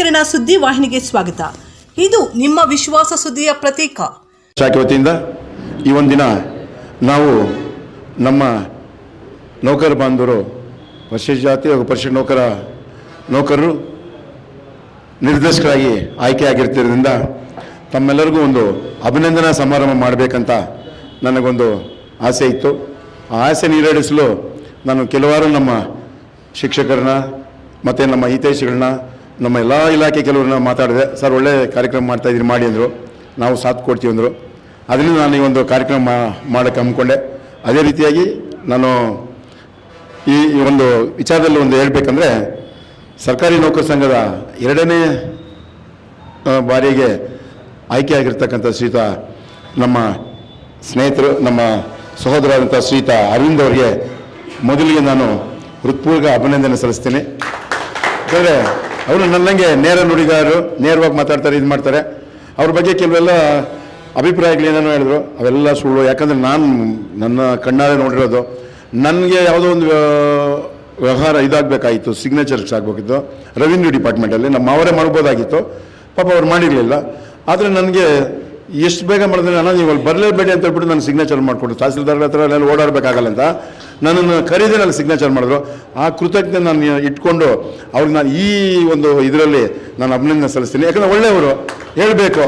ಕಿರಣ ಸುದ್ದಿ ವಾಹಿನಿಗೆ ಸ್ವಾಗತ. ಇದು ನಿಮ್ಮ ವಿಶ್ವಾಸ ಸುದ್ದಿಯ ಪ್ರತೀಕ. ಶಾಖೆ ವತಿಯಿಂದ ಈ ಒಂದು ದಿನ ನಾವು ನಮ್ಮ ನೌಕರ ಬಾಂಧವರು, ಪರಿಶಿಷ್ಟ ಜಾತಿ ಹಾಗೂ ಪರಿಶಿಷ್ಟ ನೌಕರ ನೌಕರರು ನಿರ್ದೇಶಕರಾಗಿ ಆಯ್ಕೆಯಾಗಿರ್ತಿರೋದ್ರಿಂದ ತಮ್ಮೆಲ್ಲರಿಗೂ ಒಂದು ಅಭಿನಂದನಾ ಸಮಾರಂಭ ಮಾಡಬೇಕಂತ ನನಗೊಂದು ಆಸೆ ಇತ್ತು. ಆ ಆಸೆ ಈಡೇರಿಸಲು ನಾನು ಕೆಲವಾರು ನಮ್ಮ ಶಿಕ್ಷಕರನ್ನ ಮತ್ತು ನಮ್ಮ ಹಿತೈಷಿಗಳನ್ನ ನಮ್ಮ ಎಲ್ಲ ಇಲಾಖೆ ಕೆಲವ್ರನ್ನ ಮಾತಾಡಿದೆ, ಸರ್, ಒಳ್ಳೆ ಕಾರ್ಯಕ್ರಮ ಮಾಡ್ತಾಯಿದ್ದೀರಿ ಮಾಡಿ ಅಂದರು. ನಾವು ಸಾಥ್ ಕೊಡ್ತೀವಿ ಅಂದರು. ಅದರಿಂದ ನಾನು ಈ ಒಂದು ಕಾರ್ಯಕ್ರಮ ಮಾಡೋಕ್ಕೆ ಹಮ್ಮಿಕೊಂಡೆ. ಅದೇ ರೀತಿಯಾಗಿ ನಾನು ಈ ಒಂದು ವಿಚಾರದಲ್ಲಿ ಒಂದು ಹೇಳಬೇಕಂದ್ರೆ, ಸರ್ಕಾರಿ ನೌಕರ ಸಂಘದ ಎರಡನೇ ಬಾರಿಗೆ ಆಯ್ಕೆಯಾಗಿರ್ತಕ್ಕಂಥ ಶ್ರೀತ ನಮ್ಮ ಸ್ನೇಹಿತರು, ನಮ್ಮ ಸಹೋದರಾದಂಥ ಶ್ರೀತ ಅರವಿಂದ್ ಅವರಿಗೆ ಮೊದಲಿಗೆ ನಾನು ಹೃತ್ಪೂರ್ವಕ ಅಭಿನಂದನೆ ಸಲ್ಲಿಸ್ತೀನಿ. ಯಾಕಂದರೆ ಅವರು ನನ್ನಂಗೆ ನೇರ ನುಡಿಗಾರರು, ನೇರವಾಗಿ ಮಾತಾಡ್ತಾರೆ, ಇದು ಮಾಡ್ತಾರೆ. ಅವ್ರ ಬಗ್ಗೆ ಕೆಲವೆಲ್ಲ ಅಭಿಪ್ರಾಯಗಳೇನೇನೋ ಹೇಳಿದ್ರು. ಅವೆಲ್ಲ ಸುಳ್ಳು. ಯಾಕಂದರೆ ನಾನು ನನ್ನ ಕಣ್ಣಾರೆ ನೋಡಿರೋದು, ನನಗೆ ಯಾವುದೋ ಒಂದು ವ್ಯ- ವ್ಯವಹಾರ ಇದಾಗಬೇಕಾಗಿತ್ತು ಸಿಗ್ನೇಚರ್ಸ್ ಆಗಬೇಕಿತ್ತು ರೆವಿನ್ಯೂ ಡಿಪಾರ್ಟ್ಮೆಂಟಲ್ಲಿ ನಮ್ಮ ಅವರೇ ಮಾಡ್ಬೋದಾಗಿತ್ತು. ಪಾಪ ಅವ್ರು ಮಾಡಿರಲಿಲ್ಲ. ಆದರೆ ನನಗೆ ಎಷ್ಟು ಬೇಗ ಮಾಡಿದ್ರೆ ನಾನು ನೀವು ಅಲ್ಲಿ ಬರಲೇಬೇಡಿ ಅಂತ ಹೇಳ್ಬಿಟ್ಟು ನಾನು ಸಿಗ್ನೇಚರ್ ಮಾಡಿಕೊಡು ತಹಸೀಲ್ದಾರ್ ಹತ್ರ ನಾನು ಓಡಾಡಬೇಕಾಗಲ್ಲ ಅಂತ ನನ್ನನ್ನು ಕರೀದೆ ನಾನು ಸಿಗ್ನೇಚರ್ ಮಾಡಿದ್ರು. ಆ ಕೃತಜ್ಞ ನಾನು ಇಟ್ಕೊಂಡು ಅವ್ರಿಗೆ ನಾನು ಈ ಒಂದು ಇದರಲ್ಲಿ ನಾನು ಅಭಿನಂದನೆ ಸಲ್ಲಿಸ್ತೀನಿ. ಯಾಕಂದರೆ ಒಳ್ಳೆಯವರು ಹೇಳಬೇಕು.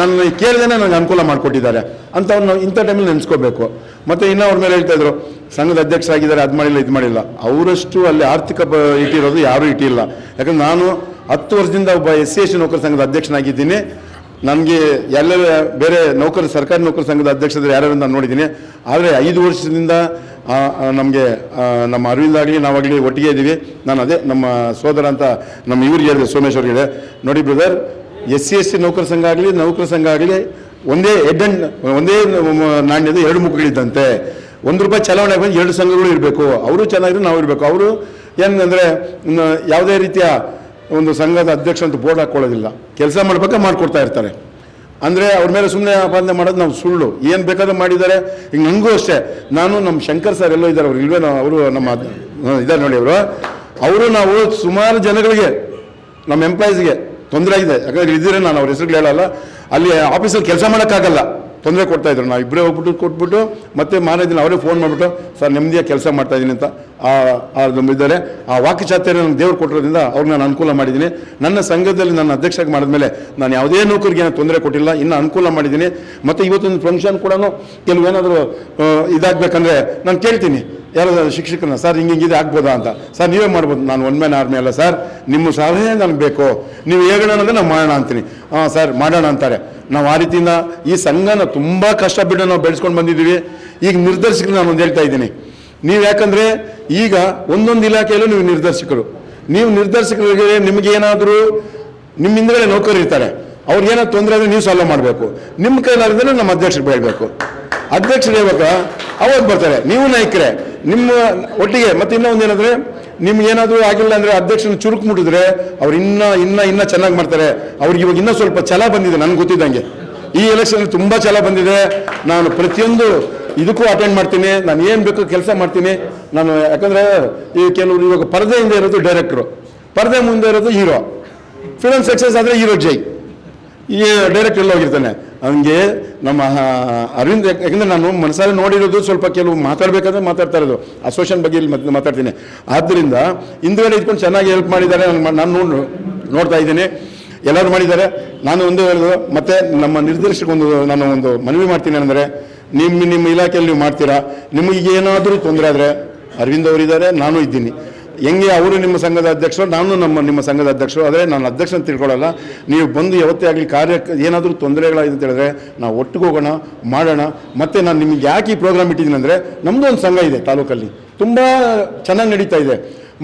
ನನ್ನ ಕೇಳ್ದೇನೆ ನನಗೆ ಅನುಕೂಲ ಮಾಡಿಕೊಟ್ಟಿದ್ದಾರೆ ಅಂತ ಅವ್ರನ್ನ ಇಂಥ ಟೈಮಲ್ಲಿ ನೆನೆಸ್ಕೋಬೇಕು. ಮತ್ತು ಇನ್ನೂ ಅವ್ರ ಮೇಲೆ ಹೇಳ್ತಾ ಇದ್ರು, ಸಂಘದ ಅಧ್ಯಕ್ಷರಾಗಿದ್ದಾರೆ ಅದು ಮಾಡಿಲ್ಲ, ಇದು ಮಾಡಿಲ್ಲ. ಅವರಷ್ಟು ಅಲ್ಲಿ ಆರ್ಥಿಕ ಬ ಇಟ್ಟಿರೋದು ಯಾರೂ ಇಟ್ಟಿಲ್ಲ. ಯಾಕಂದ್ರೆ ನಾನು ಹತ್ತು ವರ್ಷದಿಂದ ಒಬ್ಬ ಎಸ್ ಸಿ ಎಸ್ ನೌಕರ ಸಂಘದ ಅಧ್ಯಕ್ಷನಾಗಿದ್ದೀನಿ. ನನಗೆ ಎಲ್ಲ ಬೇರೆ ನೌಕರ, ಸರ್ಕಾರಿ ನೌಕರ ಸಂಘದ ಅಧ್ಯಕ್ಷರು ಯಾರ್ಯಾರು ನಾನು ನೋಡಿದ್ದೀನಿ. ಆದರೆ ಐದು ವರ್ಷದಿಂದ ನಮಗೆ ನಮ್ಮ ಅರವಿಂದ್ ಆಗಲಿ ನಾವಾಗಲಿ ಒಟ್ಟಿಗೆ ಇದ್ದೀವಿ ನಾನು ಅದೇ ನಮ್ಮ ಸೋದರ ಅಂತ ನಮ್ಮ ಇವ್ರಿಗೆ ಹೇಳಿದೆ ಸೋಮೇಶ್ವರ್ಗಿದೆ ನೋಡಿ brother S C S C ನೌಕರ ಸಂಘ ಆಗಲಿ, ನೌಕರ ಸಂಘ ಆಗಲಿ, ಒಂದೇ ಹೆಡ್ ಅಂಡ್ ಒಂದೇ ನಾಣ್ಯದ ಎರಡು ಮುಖಗಳಿದ್ದಂತೆ. ಒಂದು ರೂಪಾಯಿ ಚಲಾವಣೆ ಬಂದು ಎರಡು ಸಂಘಗಳು ಇರಬೇಕು. ಅವರು ಚೆನ್ನಾಗಿದ್ರೆ ನಾವು ಇರಬೇಕು. ಅವರು ಏನಂದರೆ ಯಾವುದೇ ರೀತಿಯ ಒಂದು ಸಂಘದ ಅಧ್ಯಕ್ಷ ಅಂತ ಬೋರ್ಡ್ ಹಾಕ್ಕೊಳ್ಳೋದಿಲ್ಲ ಕೆಲಸ ಮಾಡ್ಬೇಕಾ ಮಾಡಿಕೊಡ್ತಾ ಇರ್ತಾರೆ. ಅಂದರೆ ಅವ್ರ ಮೇಲೆ ಸುಮ್ಮನೆ ಆಪಾದನೆ ಮಾಡೋದು ನಾವು ಸುಳ್ಳು. ಏನು ಬೇಕಾದ್ರೂ ಮಾಡಿದ್ದಾರೆ. ಈಗ ನನಗೂ ಅಷ್ಟೇ. ನಾನು ನಮ್ಮ ಶಂಕರ್ ಸರ್ ಎಲ್ಲೋ ಇದ್ದಾರೆ. ಅವರು ಇಲ್ವೇನೋ, ಅವರು ನಮ್ಮ ಇದ್ದಾರೆ ನೋಡಿ ಅವರು ಅವರು ನಾವು ಸುಮಾರು ಜನಗಳಿಗೆ, ನಮ್ಮ ಎಂಪ್ಲಾಯೀಸ್ಗೆ ತೊಂದರೆ ಇದೆ ಯಾಕಂದರೆ ಇದ್ದೀರ ನಾನು ಅವ್ರ ಹೆಸರುಗಳು ಹೇಳಲ್ಲ. ಅಲ್ಲಿ ಆಫೀಸಲ್ಲಿ ಕೆಲಸ ಮಾಡೋಕ್ಕಾಗಲ್ಲ. ತೊಂದರೆ ಕೊಡ್ತಾ ಇದ್ರು. ನಾವು ಇಬ್ಬರೇ ಹೋಗ್ಬಿಟ್ಟು ಕೊಟ್ಬಿಟ್ಟು ಮತ್ತೆ ಮಾರನೇ ದಿನ ಅವರೇ ಫೋನ್ ಮಾಡಿಬಿಟ್ಟು, ಸರ್, ನೆಮ್ಮದಿಯಾಗಿ ಕೆಲಸ ಮಾಡ್ತಾ ಇದ್ದೀನಿ ಅಂತ ಆ ಇದ್ದಾರೆ. ಆ ವಾಕ್ಚಾತುರ್ಯ ನನಗೆ ದೇವ್ರು ಕೊಟ್ಟಿರೋದ್ರಿಂದ ಅವ್ರಿಗೆ ನಾನು ಅನುಕೂಲ ಮಾಡಿದ್ದೀನಿ. ನನ್ನ ಸಂಘದಲ್ಲಿ ನನ್ನ ಅಧ್ಯಕ್ಷರಾಗಿ ಮಾಡಿದ್ಮೇಲೆ ನಾನು ಯಾವುದೇ ನೌಕರಿಗೆ ಏನೋ ತೊಂದರೆ ಕೊಟ್ಟಿಲ್ಲ. ಇನ್ನು ಅನುಕೂಲ ಮಾಡಿದ್ದೀನಿ. ಮತ್ತು ಇವತ್ತೊಂದು ಫಂಕ್ಷನ್ ಕೂಡ ಕೆಲವೇನಾದರೂ ಇದಾಗಬೇಕಂದ್ರೆ ನಾನು ಕೇಳ್ತೀನಿ. ಯಾರು ಶಿಕ್ಷಕನ ಸರ್, ಹಿಂಗೆ ಹಿಂಗಿದೆ ಆಗ್ಬೋದಾ ಅಂತ. ಸರ್, ನೀವೇ ಮಾಡ್ಬೋದು. ನಾನು ಒನ್ ಮ್ಯಾನ್ ಆರ್ಮಿ ಅಲ್ಲ, ಸರ್. ನಿಮ್ಮ ಸಲಹೆ ನನಗೆ ಬೇಕು. ನೀವು ಹೇಗೋಣ ಅಂದರೆ ನಾವು ಮಾಡೋಣ ಅಂತೀನಿ. ಹಾಂ, ಸರ್, ಮಾಡೋಣ, ಅಂತಾರೆ. ನಾವು ಆ ರೀತಿಯಿಂದ ಈ ಸಂಘನ ತುಂಬ ಕಷ್ಟ ಬಿಟ್ಟು ನಾವು ಬೆಳೆಸ್ಕೊಂಡು ಬಂದಿದ್ದೀವಿ. ಈಗ ನಿರ್ದೇಶಕರು ನಾನು ಒಂದು ಹೇಳ್ತಾ ಇದ್ದೀನಿ. ನೀವು ಯಾಕಂದರೆ ಈಗ ಒಂದೊಂದು ಇಲಾಖೆಯಲ್ಲೂ ನೀವು ನಿರ್ದೇಶಕರು. ನೀವು ನಿರ್ದೇಶಕರಿಗೆ ನಿಮಗೆ ಏನಾದರೂ ನಿಮ್ಮ ಹಿಂದ್ಗಡೆ ನೌಕರಿ ಇರ್ತಾರೆ ಅವ್ರಿಗೇನಾದ್ರು ತೊಂದರೆ ಆದರೆ ನೀವು ಸಾಲ್ವ್ ಮಾಡಬೇಕು. ನಿಮ್ಮ ಕೈಲಾರದಲ್ಲೇ ನಮ್ಮ ಅಧ್ಯಕ್ಷರು ಬೆಳಬೇಕು ಅಧ್ಯಕ್ಷರು ಇವಾಗ ಅವಾಗ ಬರ್ತಾರೆ. ನೀವು ನಾಯಕರೇ, ನಿಮ್ಮ ಒಟ್ಟಿಗೆ ಮತ್ತೆ ಇನ್ನೊಂದು ಏನಂದ್ರೆ, ನಿಮ್ಗೆ ಏನಾದರೂ ಆಗಿಲ್ಲ ಅಂದ್ರೆ ಅಧ್ಯಕ್ಷನ ಚುರುಕು ಮುಟ್ಟಿದ್ರೆ ಅವ್ರು ಇನ್ನ ಇನ್ನ ಇನ್ನ ಚೆನ್ನಾಗಿ ಮಾಡ್ತಾರೆ. ಅವ್ರಿಗೆ ಇವಾಗ ಇನ್ನೂ ಸ್ವಲ್ಪ ಛಲ ಬಂದಿದೆ ನನ್ಗೆ ಗೊತ್ತಿದ್ದಂಗೆ. ಈ ಎಲೆಕ್ಷನ್ ತುಂಬಾ ಛಲ ಬಂದಿದೆ. ನಾನು ಪ್ರತಿಯೊಂದು ಇದಕ್ಕೂ ಅಟೆಂಡ್ ಮಾಡ್ತೀನಿ. ನಾನು ಏನು ಬೇಕು ಕೆಲಸ ಮಾಡ್ತೀನಿ. ನಾನು ಯಾಕಂದ್ರೆ, ಈ ಕೆಲವರು ಇವಾಗ ಹಿಂದೆ ಇರೋದು ಡೈರೆಕ್ಟ್ರು ಪರದೆ ಮುಂದೆ ಇರೋದು ಹೀರೋ ಫಿಲಮ್ ಸಕ್ಸಸ್ ಆದರೆ ಹೀರೋ ಜೈ. ಈ ಡೈರೆಕ್ಟ್ ಎಲ್ಲ ಹೋಗಿರ್ತಾನೆ? ಹಂಗೆ ನಮ್ಮ ಅರವಿಂದ್, ಯಾಕಂದರೆ ನಾನು ಮನಸ್ಸಲ್ಲಿ ನೋಡಿರೋದು ಸ್ವಲ್ಪ ಕೆಲವು ಮಾತಾಡಬೇಕಾದ್ರೆ ಮಾತಾಡ್ತಾ ಇರೋದು. ಅಸೋಸಿಯೇಷನ್ ಬಗ್ಗೆ ಇಲ್ಲಿ ಮತ್ತೆ ಮಾತಾಡ್ತೀನಿ. ಆದ್ದರಿಂದ ಹಿಂದ್ಗಡೆ ಇದ್ಕೊಂಡು ಚೆನ್ನಾಗಿ ಹೆಲ್ಪ್ ಮಾಡಿದ್ದಾರೆ. ನಾನು ನಾನು ನೋಡ್, ನೋಡ್ತಾ ಇದ್ದೀನಿ. ಎಲ್ಲರೂ ಮಾಡಿದ್ದಾರೆ. ನಾನು ಒಂದು ಹೇಳೋದು. ಮತ್ತೆ ನಮ್ಮ ನಿರ್ದೇಶಕಗೊಂದು ನಾನು ಒಂದು ಮನವಿ ಮಾಡ್ತೀನಿ ಅಂದರೆ ನಿಮ್ಮ ನಿಮ್ಮ ಇಲಾಖೆಯಲ್ಲಿ ನೀವು ಮಾಡ್ತೀರಾ? ನಿಮಗೆ ಏನಾದರೂ ತೊಂದರೆ ಆದರೆ, ಅರವಿಂದ್ ಅವರಿದ್ದಾರೆ, ನಾನು ಇದ್ದೀನಿ. ಹೆಂಗೆ ಅವರು ನಿಮ್ಮ ಸಂಘದ ಅಧ್ಯಕ್ಷರು, ನಾನು ನಮ್ಮ, ನಿಮ್ಮ ಸಂಘದ ಅಧ್ಯಕ್ಷರು, ಆದರೆ ನಾನು ಅಧ್ಯಕ್ಷ ಅಂತ ತಿಳ್ಕೊಳ್ಳಲ್ಲ. ನೀವು ಬಂದು ಯಾವತ್ತೇ ಆಗಲಿ ಕಾರ್ಯ, ಏನಾದರೂ ತೊಂದರೆಗಳಾಗಿದೆ ಅಂತ ಹೇಳಿದ್ರೆ ನಾವು ಒಟ್ಟಿಗೆ ಹೋಗೋಣ, ಮಾಡೋಣ. ಮತ್ತು ನಾನು ನಿಮಗೆ ಯಾಕೆ ಈ ಪ್ರೋಗ್ರಾಮ್ ಇಟ್ಟಿದ್ದೀನಿ ಅಂದರೆ ನಮ್ಮದು ಒಂದು ಸಂಘ ಇದೆ ತಾಲೂಕಲ್ಲಿ. ತುಂಬ ಚೆನ್ನಾಗಿ ನಡೀತಾ ಇದೆ.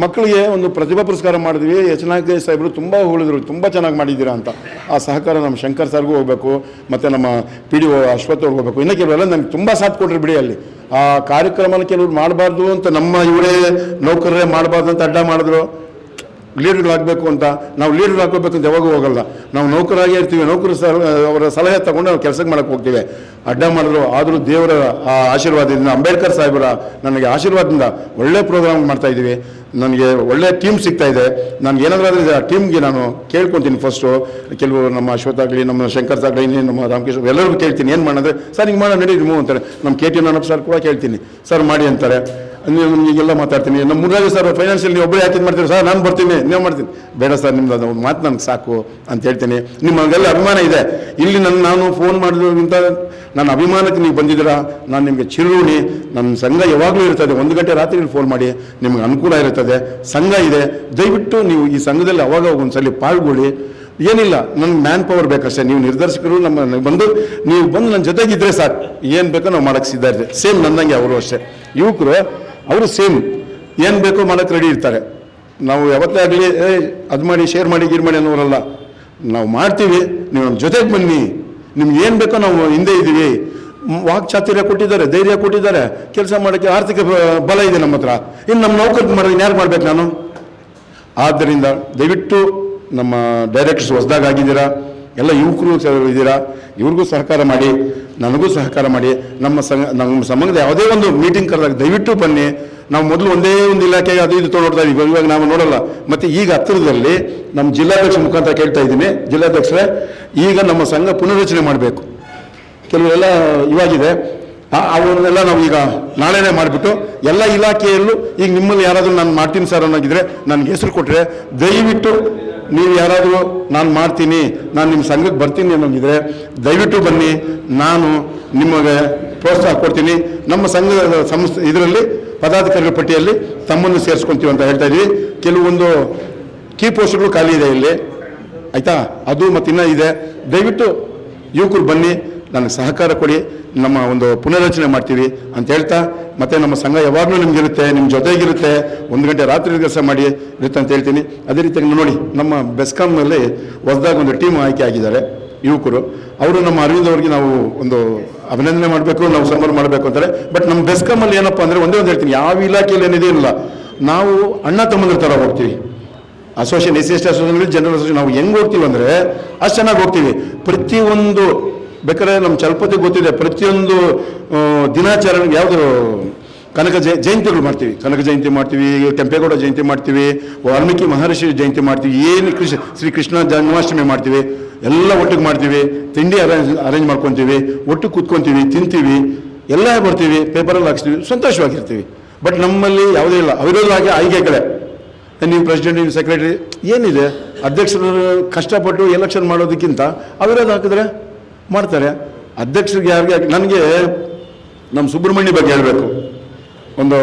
ಮಕ್ಕಳಿಗೆ ಒಂದು ಪ್ರತಿಭಾ ಪುರಸ್ಕಾರ ಮಾಡಿದ್ವಿ. ಎಚ್ ನಾಯಕ ಸಾಹೇಬರು ತುಂಬ ಹೇಳಿದ್ರು ತುಂಬ ಚೆನ್ನಾಗಿ ಮಾಡಿದ್ದೀರಾ ಅಂತ. ಆ ಸಹಕಾರ ನಮ್ಮ ಶಂಕರ್ ಸರ್ಗೂ ಹೋಗಬೇಕು, ಮತ್ತು ನಮ್ಮ ಪಿ ಡಿ ಓ ಅಶ್ವಥ್ ಅವ್ರಿಗೆ ಹೋಗಬೇಕು. ಇನ್ನೂ ಕೆಲವೆಲ್ಲ ನನಗೆ ತುಂಬ ಸಾಥ್ ಕೊಟ್ಟರು ಬಿಡಿ ಅಲ್ಲಿ. ಆ ಕಾರ್ಯಕ್ರಮನ ಕೆಲವ್ರು ಮಾಡಬಾರ್ದು ಅಂತ ನಮ್ಮ ಇವರೇ ನೌಕರರೇ ಮಾಡಬಾರ್ದು ಅಂತ ಅಡ್ಡ ಮಾಡಿದ್ರು. ಲೀಡರ್ಗಳಾಗಬೇಕು ಅಂತ ನಾವು ಲೀಡರ್ ಹಾಕೋಬೇಕು ಅಂತ ಯಾವಾಗೂ ಹೋಗಲ್ಲ. ನಾವು ನೌಕರಾಗೇ ಇರ್ತೀವಿ ನೌಕರು ಅವರ ಸಲಹೆ ತಗೊಂಡು ನಾವು ಕೆಲಸಕ್ಕೆ ಮಾಡಕ್ಕೆ ಹೋಗ್ತೀವಿ. ಅಡ್ಡ ಮಾಡಿದ್ರು, ಆದರೂ ದೇವರ ಆ ಆಶೀರ್ವಾದದಿಂದ, ಅಂಬೇಡ್ಕರ್ ಸಾಹೇಬರ ನನಗೆ ಆಶೀರ್ವಾದದಿಂದ ಒಳ್ಳೆ ಪ್ರೋಗ್ರಾಮ್ ಮಾಡ್ತಾ ಇದ್ದೀವಿ. ನನಗೆ ಒಳ್ಳೆ ಟೀಮ್ ಸಿಗ್ತಾ ಇದೆ. ನನಗೆ ಏನಾದರೂ ಆದರೆ ಆ ಟೀಮ್ಗೆ ನಾನು ಕೇಳ್ಕೊತೀನಿ ಫಸ್ಟು ಕೆಲವು ನಮ್ಮ ಅಶ್ವಥ್ ಆಗಲಿ, ನಮ್ಮ ಶಂಕರ್ ಆಗಲಿ, ನಮ್ಮ ರಾಮಕೃಷ್ಣ ಎಲ್ಲರಿಗೂ ಕೇಳ್ತೀನಿ. ಏನು ಮಾಡೋದು ಸರ್ ಹಿಂಗೆ ಮಾಡೋಣ, ನಡೀರಿ ಮೂವ್ ಅಂತಾರೆ. ನಮ್ಮ ಕೆ ಟಿ ನಾನಪ್ಪ ಸರ್ ಕೂಡ ಕೇಳ್ತೀನಿ. ಸರ್, ಮಾಡಿ ಅಂತಾರೆ. ನೀವು ನಮಗೆಲ್ಲ ಮಾತಾಡ್ತೀನಿ. ನಮ್ಮ ಮುರಾರಿ ಸರ್ ಫೈನಾನ್ಷಿಯಲ್ ನೀವು ಒಬ್ಬರೇ ಯಾಕೆ ಮಾಡ್ತೀರಿ? ಸರ್, ನಾನು ಬರ್ತೀನಿ. ನೀವು ಮಾಡ್ತೀನಿ. ಬೇಡ ಸರ್, ನಿಮ್ದು ಅದು ಮಾತು ನನಗೆ ಸಾಕು ಅಂತ ಹೇಳ್ತೀನಿ. ನಿಮ್ಮಲ್ಲಿ ಅಭಿಮಾನ ಇದೆ. ಇಲ್ಲಿ ನನ್ನ ನಾನು ಫೋನ್ ಮಾಡೋದ್ರಿಂದ ನನ್ನ ಅಭಿಮಾನಕ್ಕೆ ನೀವು ಬಂದಿದ್ದೀರಾ? ನಾನು ನಿಮಗೆ ಚಿರುಣಿ. ನನ್ನ ಸಂಘ ಯಾವಾಗಲೂ ಇರ್ತದೆ. ಒಂದು ಗಂಟೆ ರಾತ್ರಿ ಫೋನ್ ಮಾಡಿ. ನಿಮಗೆ ಅನುಕೂಲ ಇರುತ್ತದೆ ಸಂಘ ಇದೆ. ದಯವಿಟ್ಟು ನೀವು ಈ ಸಂಘದಲ್ಲಿ ಅವಾಗ ಒಂದ್ಸಲಿ ಪಾಲ್ಗೊಳ್ಳಿ. ಏನಿಲ್ಲ, ನನ್ಗೆ ಮ್ಯಾನ್ ಪವರ್ ಬೇಕಷ್ಟೇ. ನೀವು ನಿರ್ದೇಶಕರು ನಮ್ಮ ಬಂದು ನೀವು ಬಂದು ನನ್ನ ಜೊತೆಗಿದ್ರೆ ಸಾಕು. ಏನು ಬೇಕೋ ನಾವು ಮಾಡಕ್ಕೆ ಸಿದ್ಧ ಸೇಮ್ ನನ್ನಂಗೆ ಅವರು ಅಷ್ಟೇ. ಯುವಕರು ಅವರು ಸೇಮ್. ಏನು ಬೇಕೋ ಮಾಡೋಕ್ಕೆ ರೆಡಿ ಇರ್ತಾರೆ. ನಾವು ಯಾವತ್ತೇ ಆಗಲಿ ಏ ಅದು ಮಾಡಿ ಶೇರ್ ಮಾಡಿ, ಗೀರ್ ಮಾಡಿ ಅನ್ನೋರಲ್ಲ. ನಾವು ಮಾಡ್ತೀವಿ ನೀವು ನಮ್ಮ ಜೊತೆಗೆ ಬನ್ನಿ. ನಿಮ್ಗೆ ಏನು ಬೇಕೋ ನಾವು ಹಿಂದೆ ಇದ್ದೀವಿ ವಾಕ್ ಚಾತುರ್ಯ ಕೊಟ್ಟಿದ್ದಾರೆ, ಧೈರ್ಯ ಕೊಟ್ಟಿದ್ದಾರೆ. ಕೆಲಸ ಮಾಡೋಕ್ಕೆ ಆರ್ಥಿಕ ಬಲ ಇದೆ ನಮ್ಮ ಹತ್ರ. ಇನ್ನು ನಮ್ಮ ನೌಕರಿ ಮಾಡಿ ಯಾರು ಮಾಡ್ಬೇಕು ನಾನು? ಆದ್ದರಿಂದ ದಯವಿಟ್ಟು ನಮ್ಮ ಡೈರೆಕ್ಟರ್ಸ್ ಹೊಸದಾಗ ಆಗಿದ್ದೀರಾ? ಎಲ್ಲ ಯುವಕರು ಇದ್ದೀರಾ? ಇವ್ರಿಗೂ ಸಹಕಾರ ಮಾಡಿ, ನನಗೂ ಸಹಕಾರ ಮಾಡಿ, ನಮ್ಮ ಸಂಘ ನಮ್ಮ ಸಂಬಂಧದ ಯಾವುದೇ ಒಂದು ಮೀಟಿಂಗ್ ಕರೆದಾಗ ದಯವಿಟ್ಟು ಬನ್ನಿ. ನಾವು ಮೊದಲು ಒಂದೇ ಒಂದು ಇಲಾಖೆಗೆ ಅದು ಇದು ತೊಗೊಳ್ತಾ ಇದ್ದೀವಿ. ಇವಾಗ ನಾವು ನೋಡಲ್ಲ. ಮತ್ತು ಈಗ ಹತ್ತಿರದಲ್ಲಿ ನಮ್ಮ ಜಿಲ್ಲಾಧ್ಯಕ್ಷ ಮುಖಾಂತರ ಕೇಳ್ತಾ ಇದ್ದೀನಿ. ಜಿಲ್ಲಾಧ್ಯಕ್ಷರೇ, ಈಗ ನಮ್ಮ ಸಂಘ ಪುನರ್ರಚನೆ ಮಾಡಬೇಕು. ಕೆಲವೆಲ್ಲ ಇವಾಗಿದೆ. ಅವನ್ನೆಲ್ಲ ನಾವು ಈಗ ನಾಳೆನೇ ಮಾಡಿಬಿಟ್ಟು ಎಲ್ಲ ಇಲಾಖೆಯಲ್ಲೂ ಈಗ ನಿಮ್ಮಲ್ಲಿ ಯಾರಾದರೂ ನಾನು ಮಾಡ್ತೀನಿ ಸರ್ ಅನ್ನೋಗಿದ್ರೆ ನನಗೆ ಹೆಸರು ಕೊಟ್ಟರೆ ದಯವಿಟ್ಟು ನೀವು ಯಾರಾದರೂ ನಾನು ಮಾಡ್ತೀನಿ, ನಾನು ನಿಮ್ಮ ಸಂಘಕ್ಕೆ ಬರ್ತೀನಿ ಅನ್ನೋಗಿದ್ರೆ ದಯವಿಟ್ಟು ಬನ್ನಿ, ನಾನು ನಿಮಗೆ ಪ್ರೋತ್ಸಾಹ ಕೊಡ್ತೀನಿ. ನಮ್ಮ ಸಂಘದ ಸಂಸ್ಥೆ ಇದರಲ್ಲಿ ಪದಾಧಿಕಾರಿಗಳ ಪಟ್ಟಿಯಲ್ಲಿ ತಮ್ಮನ್ನು ಸೇರಿಸ್ಕೊಂತೀವಿ ಅಂತ ಹೇಳ್ತಾ ಇದ್ದೀವಿ. ಕೆಲವೊಂದು ಕೀ ಪೋಸ್ಟ್ಗಳು ಖಾಲಿ ಇದೆ ಇಲ್ಲಿ. ಆಯಿತಾ? ಅದು ಮತ್ತು ಇನ್ನೂ ಇದೆ. ದಯವಿಟ್ಟು ಯುವಕರು ಬನ್ನಿ, ನನಗೆ ಸಹಕಾರ ಕೊಡಿ. ನಮ್ಮ ಒಂದು ಪುನರಚನೆ ಮಾಡ್ತೀವಿ ಅಂತ ಹೇಳ್ತಾ, ಮತ್ತೆ ನಮ್ಮ ಸಂಘ ಯಾವಾಗಲೂ ನಿಮ್ಗಿರುತ್ತೆ ನಿಮ್ಮ ಜೊತೆಗಿರುತ್ತೆ. ಒಂದು ಗಂಟೆ ರಾತ್ರಿ ಕೆಲಸ ಮಾಡಿ ಇರುತ್ತೆ ಅಂತ ಹೇಳ್ತೀನಿ. ಅದೇ ರೀತಿಯಾಗಿ ನೋಡಿ, ನಮ್ಮ ಬೆಸ್ಕಾಂನಲ್ಲಿ ಹೊಸದಾಗಿ ಒಂದು ಟೀಮ್ ಆಯ್ಕೆ ಆಗಿದ್ದಾರೆ, ಯುವಕರು. ಅವರು ನಮ್ಮ ಅರವಿಂದ್ ಅವ್ರಿಗೆ ನಾವು ಒಂದು ಅಭಿನಂದನೆ ಮಾಡಬೇಕು, ನಾವು ಸಂಬಳ ಮಾಡಬೇಕು ಅಂತಾರೆ. ಬಟ್ ನಮ್ಮ ಬೆಸ್ಕಾಮಲ್ಲಿ ಏನಪ್ಪ ಅಂದರೆ ಒಂದೇ ಒಂದು ಹೇಳ್ತೀನಿ, ಯಾವ ಇಲಾಖೆಯಲ್ಲಿ ಏನಿದೆ ಇಲ್ಲ ನಾವು ಅಣ್ಣ ತಮ್ಮಂದ್ರ ಥರ ಹೋಗ್ತೀವಿ. Association S C S T association general association ನಾವು ಹೆಂಗೆ ಹೋಗ್ತೀವಿ ಅಂದರೆ, ಅಷ್ಟು ಚೆನ್ನಾಗಿ ಹೋಗ್ತೀವಿ. ಪ್ರತಿಯೊಂದು ಬೇಕಾದ್ರೆ ನಮ್ಮ ಚಲಪತಿ ಗೊತ್ತಿದೆ, ಪ್ರತಿಯೊಂದು ದಿನಾಚರಣೆ ಯಾವುದು ಕನಕ ಜಯ, ಜಯಂತಿಗಳು ಮಾಡ್ತೀವಿ. ಕನಕ ಜಯಂತಿ ಮಾಡ್ತೀವಿ, ಕೆಂಪೇಗೌಡ ಜಯಂತಿ ಮಾಡ್ತೀವಿ, ವಾಲ್ಮೀಕಿ ಮಹರ್ಷಿ ಜಯಂತಿ ಮಾಡ್ತೀವಿ, ಏನು ಕೃಷ್ಣ ಶ್ರೀ ಕೃಷ್ಣ ಜನ್ಮಾಷ್ಟಮಿ ಮಾಡ್ತೀವಿ, ಎಲ್ಲ ಒಟ್ಟಿಗೆ ಮಾಡ್ತೀವಿ, ತಿಂಡಿ ಅರೇಂಜ್ ಅರೇಂಜ್ ಮಾಡ್ಕೊತೀವಿ, ಒಟ್ಟು ಕೂತ್ಕೊತೀವಿ, ತಿಂತೀವಿ, ಎಲ್ಲ ಬರ್ತೀವಿ ಪೇಪರಲ್ಲಿ ಹಾಕ್ಸ್ತೀವಿ, ಸಂತೋಷವಾಗಿರ್ತೀವಿ. ಬಟ್ ನಮ್ಮಲ್ಲಿ ಯಾವುದೇ ಇಲ್ಲ. ಅವಿರೋಧವಾಗಿ ಆಯ್ಕೆಗಳೇ ನೀವು ಪ್ರೆಸಿಡೆಂಟ್, ನೀವು ಸೆಕ್ರೆಟರಿ, ಏನಿದೆ? ಅಧ್ಯಕ್ಷರು ಕಷ್ಟಪಟ್ಟು ಎಲೆಕ್ಷನ್ ಮಾಡೋದಕ್ಕಿಂತ ಅವಿರೋಧ ಹಾಕಿದ್ರೆ ಮಾಡ್ತಾರೆ. ಅಧ್ಯಕ್ಷರಿಗೆ ಯಾರಿಗೆ ನನಗೆ ನಮ್ಮ ಸುಬ್ರಹ್ಮಣ್ಯ ಬಗ್ಗೆ ಹೇಳಬೇಕು. ಒಂದು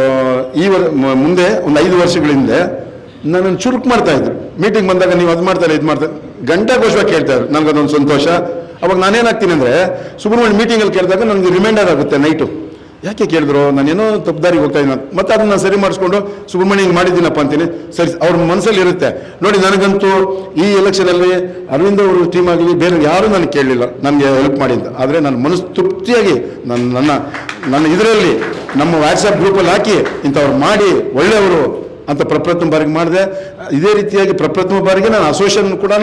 ಈ ವರ್ ಮುಂದೆ ಒಂದು ಐದು ವರ್ಷಗಳ ಹಿಂದೆ ನನ್ನನ್ನು ಚುರುಕು ಮಾಡ್ತಾ ಇದ್ರು. ಮೀಟಿಂಗ್ ಬಂದಾಗ ನೀವು ಅದು ಮಾಡ್ತಾರೆ, ಇದು ಮಾಡ್ತಾರೆ. ಗಂಟಾಘೋಷವಾಗಿ ಕೇಳ್ತಾ ಇದ್ರು. ನನಗೆ ಅದೊಂದು ಸಂತೋಷ. ಅವಾಗ ನಾನೇನಾಗ್ತೀನಿ ಅಂದರೆ ಸುಬ್ರಹ್ಮಣ್ಯ ಮೀಟಿಂಗಲ್ಲಿ ಕೇಳಿದಾಗ ನನಗೆ ರಿಮೈಂಡರ್ ಆಗುತ್ತೆ ನೈಟು. ಯಾಕೆ ಕೇಳಿದ್ರು? ನಾನೇನೋ ತಪ್ಪದಾರಿಗೆ ಹೋಗ್ತಾ ಇದ್ದೀನಿ ಮತ್ತೆ ಅದನ್ನ ಸರಿ ಮಾಡಿಸ್ಕೊಂಡು ಸುಬ್ರಹ್ಮಣ್ಯ ಹಿಂಗೆ ಮಾಡಿದ್ದೀನಪ್ಪ ಅಂತೀನಿ. ಸರಿ, ಅವ್ರ ಮನಸ್ಸಲ್ಲಿ ಇರುತ್ತೆ. ನೋಡಿ, ನನಗಂತೂ ಈ ಎಲೆಕ್ಷನಲ್ಲಿ ಅರವಿಂದ್ ಅವರು ಟೀಮ್ ಆಗಲಿ, ಬೇರೆ ಯಾರೂ ನನಗೆ ಕೇಳಲಿಲ್ಲ, ನನಗೆ ಹೆಲ್ಪ್ ಮಾಡಿ ಅಂತ ಆದರೆ ನನ್ನ ಮನಸ್ಸು ತೃಪ್ತಿಯಾಗಿ ನನ್ನ ನನ್ನ ನನ್ನ ಇದರಲ್ಲಿ ನಮ್ಮ ವಾಟ್ಸಪ್ ಗ್ರೂಪಲ್ಲಿ ಹಾಕಿ ಇಂಥವ್ರು ಮಾಡಿ, ಒಳ್ಳೆಯವರು ಅಂತ ಪ್ರಪ್ರಥಮ ಬಾರಿಗೆ ಮಾಡಿದೆ. ಇದೇ ರೀತಿಯಾಗಿ ಪ್ರಪ್ರಥಮ ಬಾರಿಗೆ ನಾನು ಅಸೋಸಿಯೇಷನ್ ಕೂಡ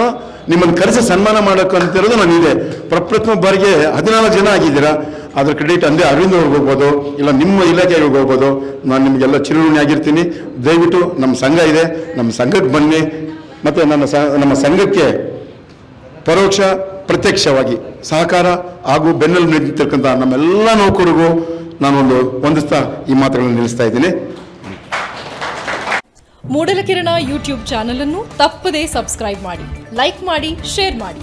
ನಿಮ್ಮನ್ನು ಕರೆಸಿ ಸನ್ಮಾನ ಮಾಡೋಕ್ಕಂತಿರೋದು ನಾನು ಇದೆ ಪ್ರಪ್ರಥಮ ಬಾರಿಗೆ ಹದಿನಾಲ್ಕು ಜನ ಆಗಿದ್ದೀರಾ? ಅದ್ರ ಕ್ರೆಡಿಟ್ ಅಂದರೆ ಅರವಿಂದ್ ಅವ್ರಿಗೆ ಹೋಗ್ಬೋದು, ಇಲ್ಲ ನಿಮ್ಮ ಇಲಾಖೆಗೆ ಹೋಗ್ಬೋದು. ನಾನು ನಿಮಗೆಲ್ಲ ಚಿರುಣಿ ಆಗಿರ್ತೀನಿ. ದಯವಿಟ್ಟು ನಮ್ಮ ಸಂಘ ಇದೆ. ನಮ್ಮ ಸಂಘಕ್ಕೆ ಬನ್ನಿ. ಮತ್ತು ನನ್ನ ಸ, ನಮ್ಮ ಸಂಘಕ್ಕೆ ಪರೋಕ್ಷ, ಪ್ರತ್ಯಕ್ಷವಾಗಿ ಸಹಕಾರ ಹಾಗೂ ಬೆನ್ನಲ್ಲಿ ನಿಂತಿರ್ತಕ್ಕಂಥ ನಮ್ಮೆಲ್ಲ ನೌಕರಿಗೂ ನಾನೊಂದು ಹೊಂದಿಸ್ತಾ ಈ ಮಾತುಗಳನ್ನು ನಿಲ್ಲಿಸ್ತಾ ಇದ್ದೀನಿ. ಮೂಡಲಕಿರಣ ಯೂಟ್ಯೂಬ್ ಚಾನಲ್ ಅನ್ನು ತಪ್ಪದೇ ಸಬ್ಸ್ಕ್ರೈಬ್ ಮಾಡಿ, ಲೈಕ್ ಮಾಡಿ, ಶೇರ್ ಮಾಡಿ.